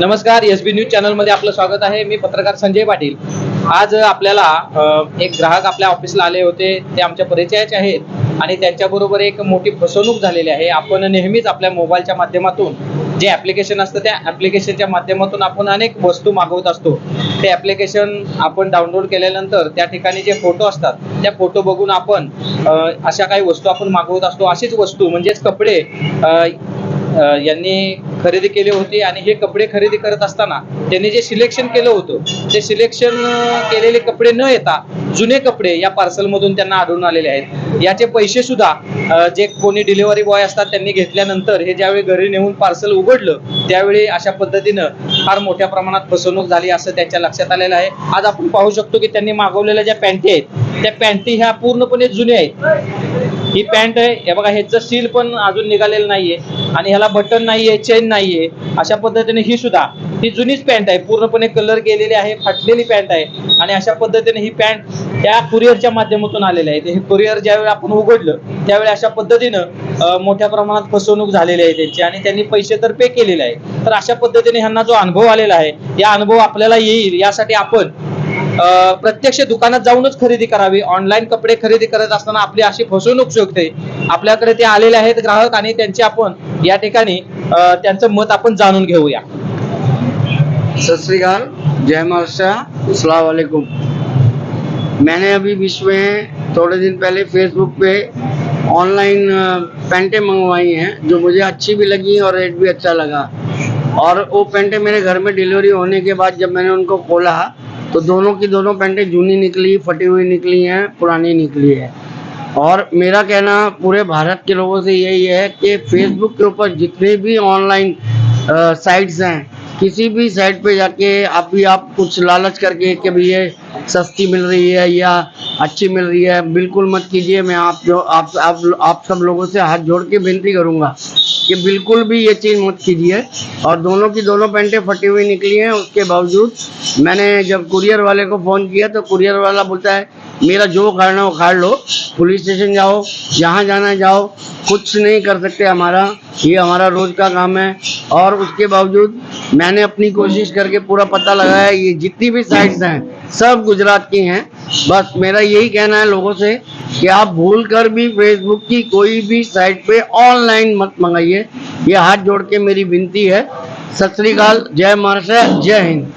नमस्कार एस बी न्यूज चॅनलमध्ये आपलं स्वागत आहे. मी पत्रकार संजय पाटील. आज आपल्याला एक ग्राहक आपल्या ऑफिसला आले होते. ते आमच्या परिचयाचे आहेत आणि त्यांच्याबरोबर एक मोठी फसवणूक झालेली आहे. आपण नेहमीच आपल्या मोबाईलच्या माध्यमातून जे ॲप्लिकेशन असतं त्या ॲप्लिकेशनच्या माध्यमातून आपण अनेक वस्तू मागवत असतो. ते ॲप्लिकेशन आपण डाउनलोड केल्यानंतर त्या ठिकाणी जे फोटो असतात त्या फोटो बघून आपण अशा काही वस्तू आपण मागवत असतो. अशीच वस्तू म्हणजेच कपडे यांनी खरेदी केले होते आणि हे कपडे खरेदी करत असताना त्यांनी जे सिलेक्शन केलं होतं ते सिलेक्शन केलेले कपडे न येता जुने कपडे या पार्सल मधून त्यांना आढळून आलेले आहेत. याचे पैसे सुद्धा जे कोणी डिलिव्हरी बॉय असतात त्यांनी घेतल्यानंतर हे ज्यावेळी घरी नेऊन पार्सल उघडलं त्यावेळी अशा पद्धतीनं फार मोठ्या प्रमाणात फसवणूक झाली असं त्यांच्या लक्षात आलेलं आहे. आज आपण पाहू शकतो की त्यांनी मागवलेल्या ज्या पॅन्टी आहेत त्या पॅन्टी ह्या पूर्णपणे जुन्या आहेत. ही पॅन्ट आहे हे बघा ह्याचं सील पण अजून निघालेलं नाहीये. आणि ह्याला बटन नाहीये चेन नाहीये अशा पद्धतीने ही सुद्धा ही जुनीच पॅन्ट आहे. पूर्णपणे कलर गेलेली आहे फाटलेली पॅन्ट आहे. आणि अशा पद्धतीने ही पॅन्ट त्या कुरिअरच्या माध्यमातून आलेली आहे. हे कुरिअर ज्यावेळी आपण उघडलं त्यावेळी अशा पद्धतीनं मोठ्या प्रमाणात फसवणूक झालेली आहे त्यांची. आणि त्यांनी पैसे तर पे केलेले आहे तर अशा पद्धतीने ह्यांना जो अनुभव आलेला आहे या अनुभव आपल्याला येईल. यासाठी आपण प्रत्यक्ष दुकानात जाऊनच खरेदी करावी. ऑनलाईन कपडे खरेदी करत असताना आपली अशी फसवणूक शकते आपल्याकडे ते आलेले ग्राहक आणि मत आपण जाणून घेऊया. जय महाराष्ट्र, अस्सलाम वालेकुम. मैंने अभी बीच में थोड़े दिन पहले फेसबुक पे ऑनलाइन पैंटें मंगवाई हैं, जो मुझे अच्छी भी लगी और रेट भी अच्छा लगा। और वो पैंटें मेरे घर में डिलीवरी होने के बाद जब मैंने उनको खोला तो दोनों की दोनों पैंटें जूनी निकली, फटी हुई निकली हैं, पुरानी निकली है। और मेरा कहना पूरे भारत के लोगों से यही है कि फेसबुक के ऊपर जितने भी ऑनलाइन साइट्स हैं, किसी भी साइट पे जाके आप भी आप कुछ लालच करके कि भाई ये सस्ती मिल रही है या अच्छी मिल रही है, बिल्कुल मत कीजिए, मैं आप जो, आप आप आप सब लोगों से हाथ जोड़ के विनती करूँगा कि बिल्कुल भी ये चीज़ मत कीजिए। और दोनों की दोनों पैंटें फटी हुई निकली हैं, उसके बावजूद मैंने जब कुरियर वाले को फ़ोन किया तो कुरियर वाला बोलता है मेरा जो उखाड़ना है उखाड़ लो। पुलिस स्टेशन जाओ, जहाँ जाना जाओ। कुछ नहीं कर सकते हमारा। ये हमारा रोज का काम है। और उसके बावजूद मैंने अपनी कोशिश करके पूरा पता लगाया ये जितनी भी साइट्स हैं, सब गुजरात की हैं। बस मेरा यही कहना है लोगों से कि आप भूल कर भी फेसबुक की कोई भी साइट पे ऑनलाइन मत मंगाइए। ये हाथ जोड़ के मेरी विनती है। सत श्रीकाल जय महाराष्ट्र, जय हिंद।